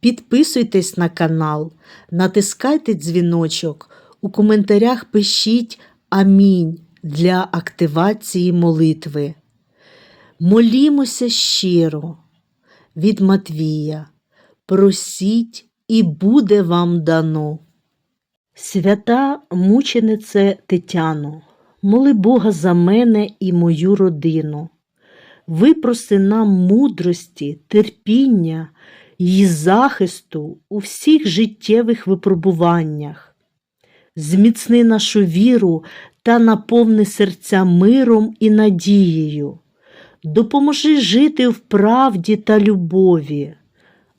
підписуйтесь на канал, натискайте дзвіночок, у коментарях пишіть Амінь для активації молитви. Молімося щиро від Матвія. Просіть і буде вам дано. Свята мученице Тетяно, моли Бога за мене і мою родину. Випроси нам мудрості, терпіння і захисту у всіх життєвих випробуваннях. Зміцни нашу віру та наповни серця миром і надією. Допоможи жити в правді та любові.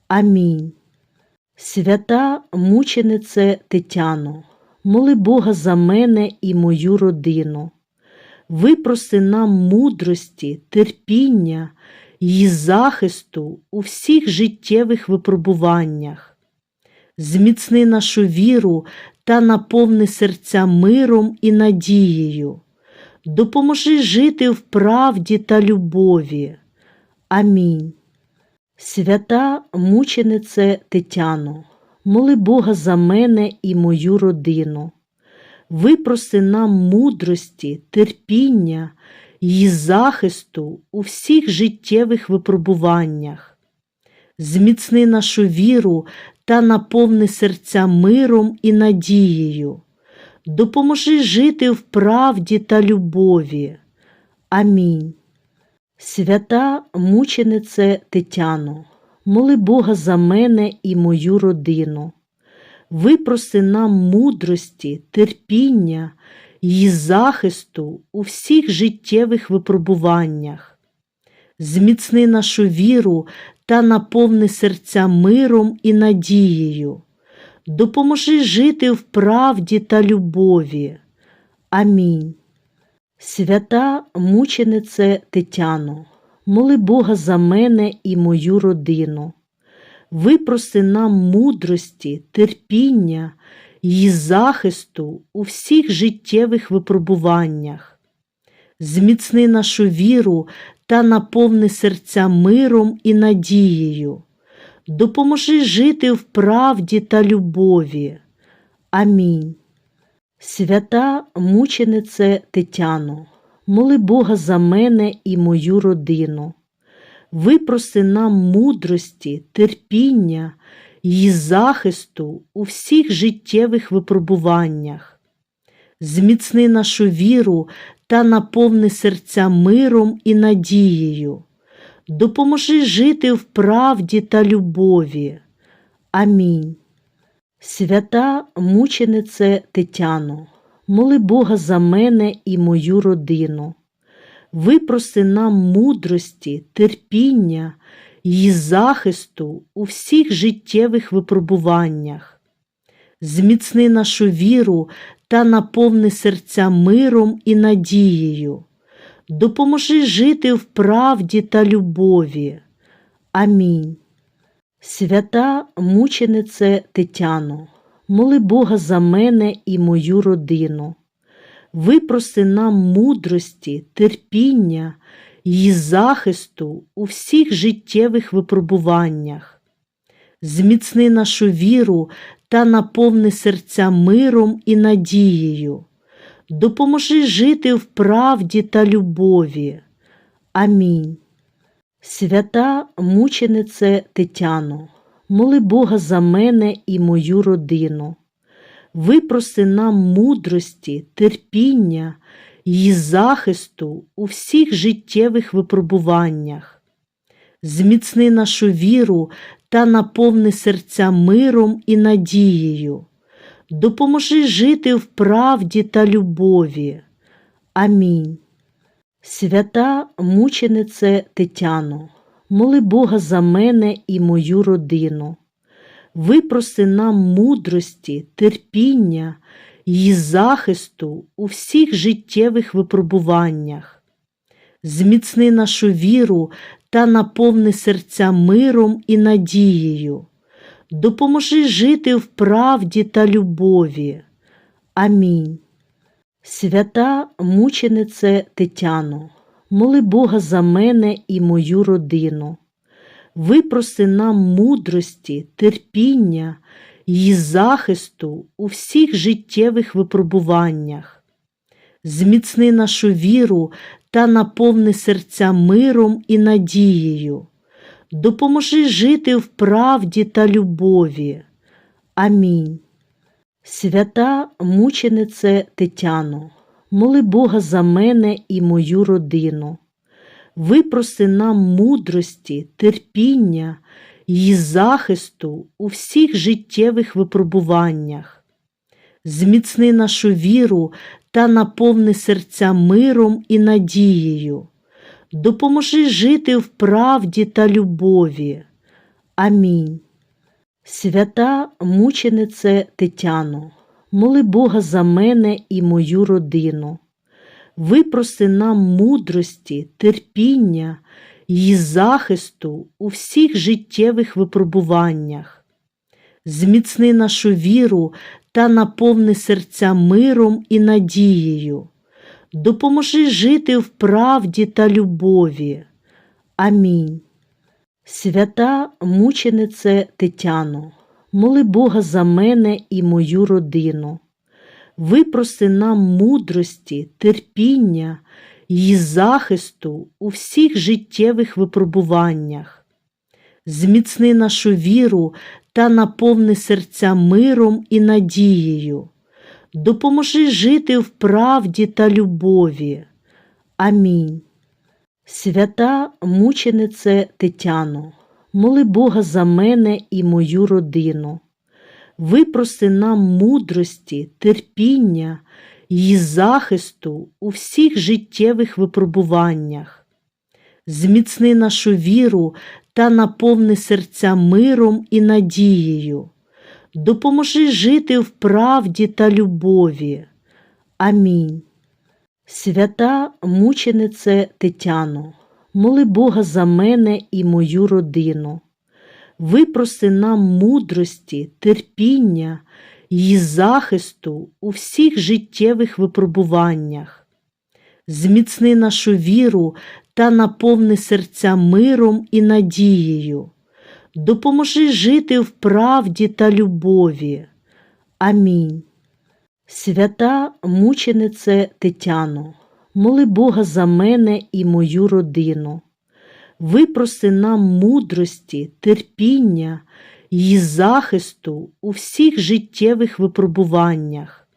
Амінь. Свята мученице Тетяно, моли Бога за мене і мою родину. Випроси нам мудрості, терпіння і захисту у всіх життєвих випробуваннях. Зміцни нашу віру та наповни серця миром і надією. Допоможи жити в правді та любові. Амінь. Свята мученице Тетяно, моли Бога за мене і мою родину. Випроси нам мудрості, терпіння і захисту у всіх життєвих випробуваннях. Зміцни нашу віру та наповни серця миром і надією. Допоможи жити в правді та любові. Амінь. Свята мученице Тетяно, моли Бога за мене і мою родину. Випроси нам мудрості, терпіння і захисту у всіх життєвих випробуваннях. Зміцни нашу віру та наповни серця миром і надією. Допоможи жити в правді та любові. Амінь. Свята мученице Тетяно, моли Бога за мене і мою родину. Випроси нам мудрості, терпіння і захисту у всіх життєвих випробуваннях. Зміцни нашу віру та наповни серця миром і надією. Допоможи жити в правді та любові. Амінь. Свята мученице Тетяно, моли Бога за мене і мою родину. Випроси нам мудрості, терпіння і захисту у всіх життєвих випробуваннях. Зміцни нашу віру та наповни серця миром і надією. Допоможи жити в правді та любові. Амінь. Свята мученице Тетяно, моли Бога за мене і мою родину. Випроси нам мудрості, терпіння і захисту у всіх життєвих випробуваннях. Зміцни нашу віру та наповни серця миром і надією. Допоможи жити в правді та любові. Амінь. Свята мученице Тетяно, моли Бога за мене і мою родину. Випроси нам мудрості, терпіння і захисту у всіх життєвих випробуваннях. Зміцни нашу віру та наповни серця миром і надією. Допоможи жити в правді та любові. Амінь. Свята мученице Тетяно, моли Бога за мене і мою родину. випроси нам мудрості, терпіння і захисту у всіх життєвих випробуваннях. Зміцни нашу віру та наповни серця миром і надією. Допоможи жити в правді та любові. Амінь. Свята мученице Тетяно, моли Бога за мене і мою родину. Випроси нам мудрості, терпіння і захисту у всіх життєвих випробуваннях. Зміцни нашу віру та наповни серця миром і надією. Допоможи жити в правді та любові. Амінь. Свята мученице Тетяно, моли Бога за мене і мою родину. Випроси нам мудрості, терпіння і захисту у всіх життєвих випробуваннях. Зміцни нашу віру та наповни серця миром і надією. Допоможи жити в правді та любові. Амінь. Свята мученице Тетяно, моли Бога за мене і мою родину. Випроси нам мудрості, терпіння і захисту у всіх життєвих випробуваннях. Зміцни нашу віру та наповни серця миром і надією. Допоможи жити в правді та любові. Амінь. Свята мученице Тетяно, моли Бога за мене і мою родину. Випроси нам мудрості, терпіння і захисту у всіх життєвих випробуваннях. Зміцни нашу віру та наповни серця миром і надією. Допоможи жити в правді та любові. Амінь. Свята мученице Тетяно, моли Бога за мене і мою родину. Випроси нам мудрості, терпіння і захисту у всіх життєвих випробуваннях. Зміцни нашу віру та наповни серця миром і надією. Допоможи жити в правді та любові. Амінь. Свята мученице Тетяно, моли Бога за мене і мою родину. Випроси нам мудрості, терпіння і захисту у всіх життєвих випробуваннях. Зміцни нашу віру та наповни серця миром і надією. Допоможи жити в правді та любові. Амінь. Свята мученице Тетяно, моли Бога за мене і мою родину. Випроси нам мудрості, терпіння і захисту у всіх життєвих випробуваннях. Зміцни нашу віру та наповни серця миром і надією. Допоможи жити в правді та любові. Амінь. Свята мученице Тетяно, моли Бога за мене і мою родину. Випроси нам мудрості, терпіння і захисту у всіх життєвих випробуваннях.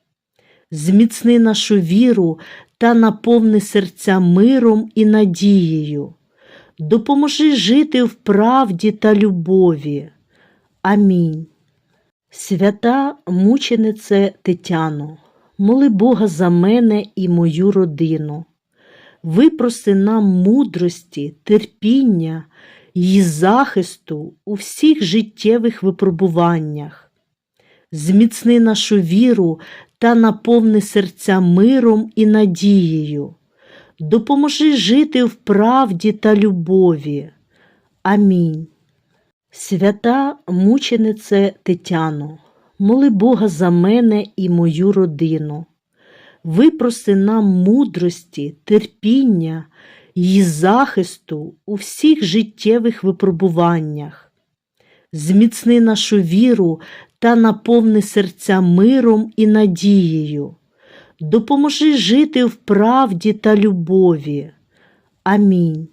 Зміцни нашу віру та наповни серця миром і надією. Допоможи жити в правді та любові. Амінь. Свята мученице Тетяно, моли Бога за мене і мою родину. Випроси нам мудрості, терпіння і захисту у всіх життєвих випробуваннях. Зміцни нашу віру та наповни серця миром і надією. Допоможи жити в правді та любові. Амінь. Свята мученице Тетяно, моли Бога за мене і мою родину. Випроси нам мудрості, терпіння і захисту у всіх життєвих випробуваннях. Зміцни нашу віру та наповни серця миром і надією. Допоможи жити в правді та любові. Амінь.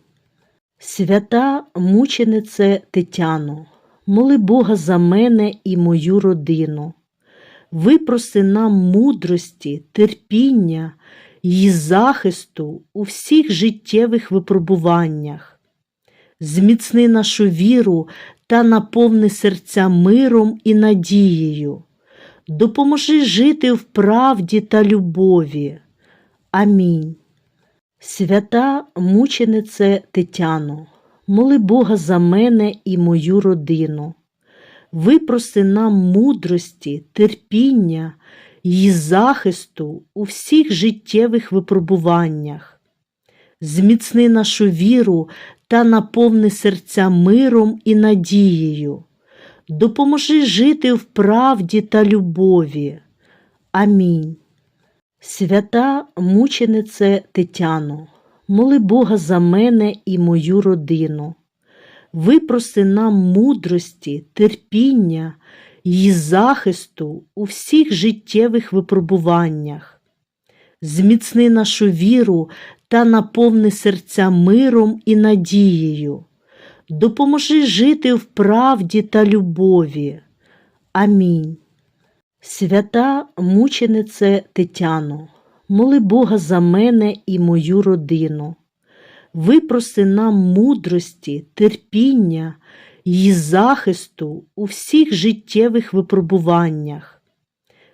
Свята мученице Тетяно, моли Бога за мене і мою родину. випроси нам мудрості, терпіння і захисту у всіх життєвих випробуваннях. Зміцни нашу віру та наповни серця миром і надією. Допоможи жити в правді та любові. Амінь. Свята мученице Тетяно, моли Бога за мене і мою родину. Випроси нам мудрості, терпіння і захисту у всіх життєвих випробуваннях. Зміцни нашу віру та наповни серця миром і надією. Допоможи жити в правді та любові. Амінь. Свята мученице Тетяно, моли Бога за мене і мою родину. Випроси нам мудрості, терпіння і захисту у всіх життєвих випробуваннях. Зміцни нашу віру та наповни серця миром і надією. Допоможи жити в правді та любові. Амінь. Свята мученице Тетяно, моли Бога за мене і мою родину. Випроси нам мудрості, терпіння і захисту у всіх життєвих випробуваннях.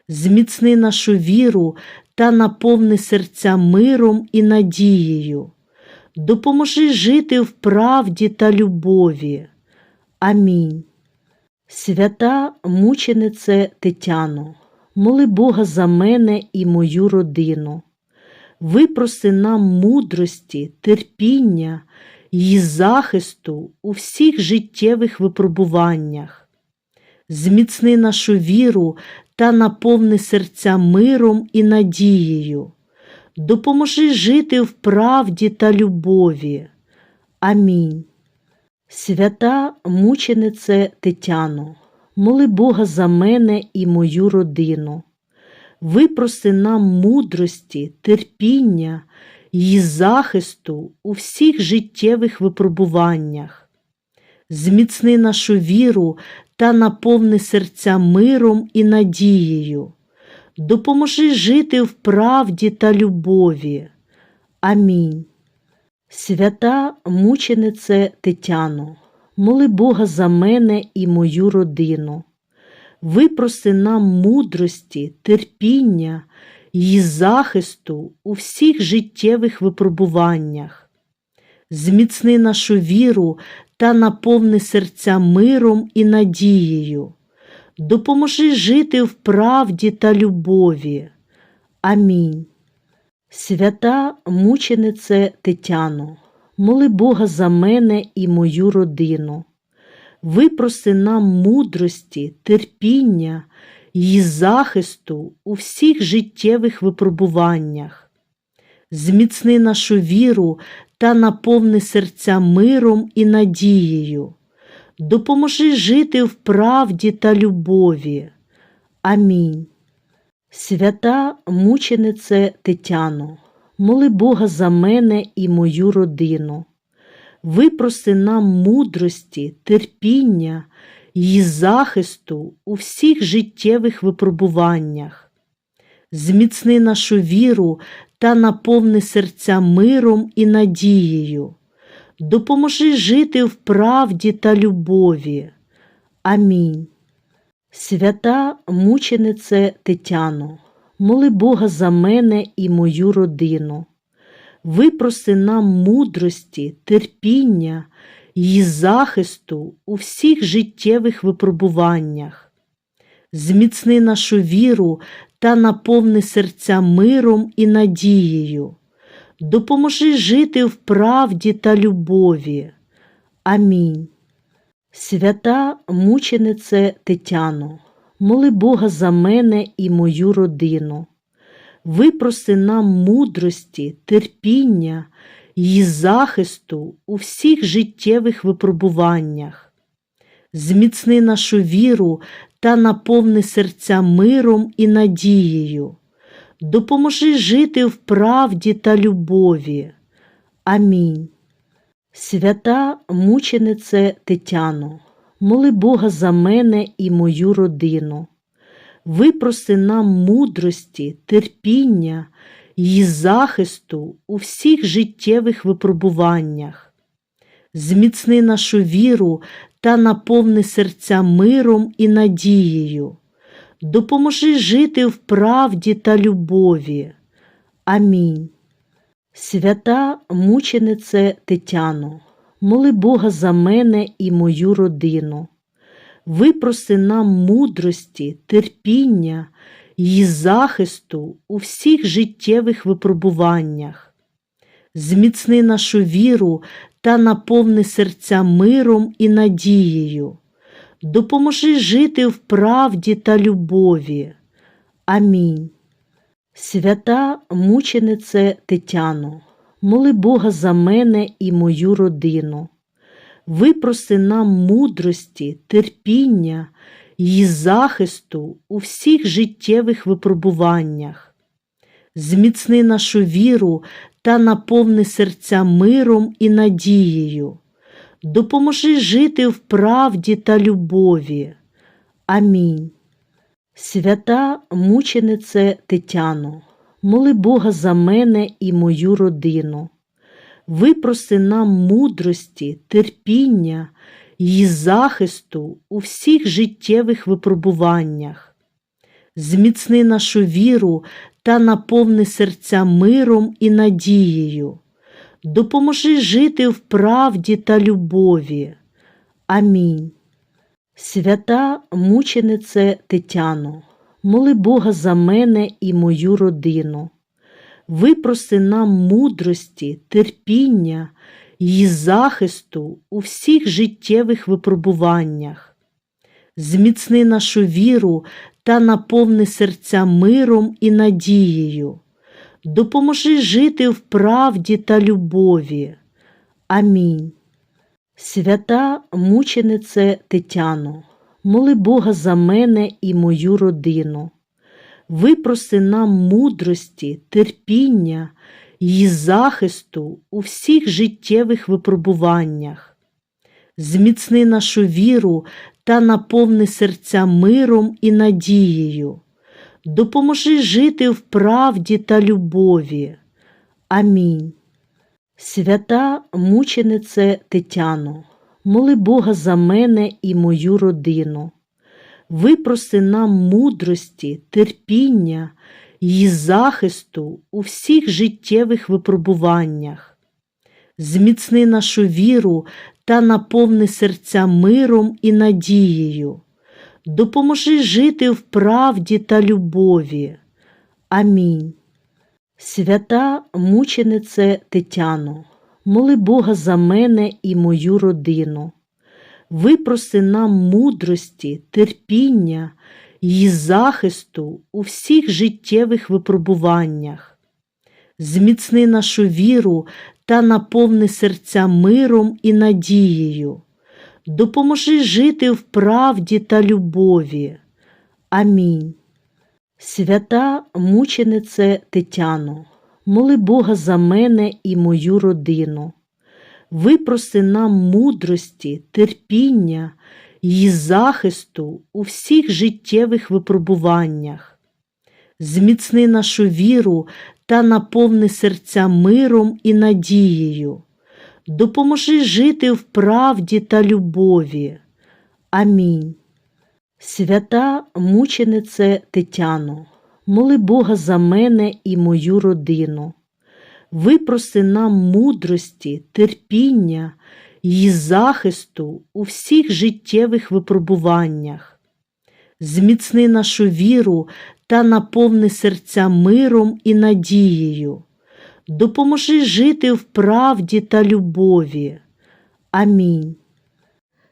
Зміцни нашу віру та наповни серця миром і надією. Допоможи жити в правді та любові. Амінь. Свята мученице Тетяно, моли Бога за мене і мою родину. Випроси нам мудрості, терпіння і захисту у всіх життєвих випробуваннях. Зміцни нашу віру та наповни серця миром і надією. Допоможи жити в правді та любові. Амінь. Свята мученице Тетяно, моли Бога за мене і мою родину. Випроси нам мудрості, терпіння і захисту у всіх життєвих випробуваннях. Зміцни нашу віру та наповни серця миром і надією. Допоможи жити в правді та любові. Амінь. Свята мученице Тетяно, моли Бога за мене і мою родину. Випроси нам мудрості, терпіння і захисту у всіх життєвих випробуваннях. Зміцни нашу віру та наповни серця миром і надією. Допоможи жити в правді та любові. Амінь. Свята мученице Тетяно, моли Бога за мене і мою родину. Випроси нам мудрості, терпіння і захисту у всіх життєвих випробуваннях. Зміцни нашу віру та наповни серця миром і надією. Допоможи жити в правді та любові. Амінь. Свята мученице Тетяно, моли Бога за мене і мою родину. Випроси нам мудрості, терпіння і захисту у всіх життєвих випробуваннях. Зміцни нашу віру та наповни серця миром і надією. Допоможи жити в правді та любові. Амінь. Свята мученице Тетяно, моли Бога за мене і мою родину. Випроси нам мудрості, терпіння і захисту у всіх життєвих випробуваннях. Зміцни нашу віру та наповни серця миром і надією. Допоможи жити в правді та любові. Амінь. Свята мученице Тетяно, моли Бога за мене і мою родину. Випроси нам мудрості, терпіння і захисту у всіх життєвих випробуваннях. Зміцни нашу віру та наповни серця миром і надією. Допоможи жити в правді та любові. Амінь. Свята мученице Тетяно, моли Бога за мене і мою родину. випроси нам мудрості, терпіння і захисту у всіх життєвих випробуваннях. Зміцни нашу віру та наповни серця миром і надією. Допоможи жити в правді та любові. Амінь. Свята мученице Тетяно, моли Бога за мене і мою родину. Випроси нам мудрості, терпіння і захисту у всіх життєвих випробуваннях. Зміцни нашу віру та наповни серця миром і надією. Допоможи жити в правді та любові. Амінь. Свята мученице Тетяно, моли Бога за мене і мою родину. Випроси нам мудрості, терпіння і захисту у всіх життєвих випробуваннях. Зміцни нашу віру та наповни серця миром і надією. Допоможи жити в правді та любові. Амінь. Свята мученице Тетяно, моли Бога за мене і мою родину. Випроси нам мудрості, терпіння і захисту у всіх життєвих випробуваннях. Зміцни нашу віру та наповни серця миром і надією. Допоможи жити в правді та любові. Амінь. Свята мученице Тетяно, моли Бога за мене і мою родину. Випроси нам мудрості, терпіння і захисту у всіх життєвих випробуваннях. Зміцни нашу віру та наповни серця миром і надією. Допоможи жити в правді та любові. Амінь. Свята мученице Тетяно, моли Бога за мене і мою родину. Випроси нам мудрості, терпіння і захисту у всіх життєвих випробуваннях. Зміцни нашу віру та наповни серця миром і надією. Допоможи жити в правді та любові. Амінь. Свята мученице Тетяно, моли Бога за мене і мою родину. Випроси нам мудрості, терпіння і захисту у всіх життєвих випробуваннях. Зміцни нашу віру та наповни серця миром і надією. Допоможи жити в правді та любові. Амінь. Свята мученице Тетяно, моли Бога за мене і мою родину. Випроси нам мудрості, терпіння і захисту у всіх життєвих випробуваннях. Зміцни нашу віру та наповни серця миром і надією. Допоможи жити в правді та любові. Амінь. Свята мученице Тетяно, моли Бога за мене і мою родину. Випроси нам мудрості, терпіння і захисту у всіх життєвих випробуваннях. Зміцни нашу віру та наповни серця миром і надією. Допоможи жити в правді та любові. Амінь. Свята мученице Тетяно, моли Бога за мене і мою родину. Випроси нам мудрості, терпіння і захисту у всіх життєвих випробуваннях. Зміцни нашу віру та наповни серця миром і надією. Допоможи жити в правді та любові. Амінь.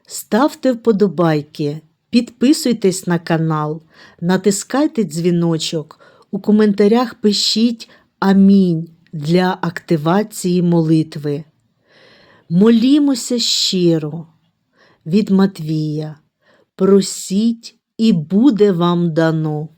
Ставте вподобайки. Підписуйтесь на канал, натискайте дзвіночок, у коментарях пишіть Амінь для активації молитви. Молімося щиро від Матвія. Просіть і буде вам дано.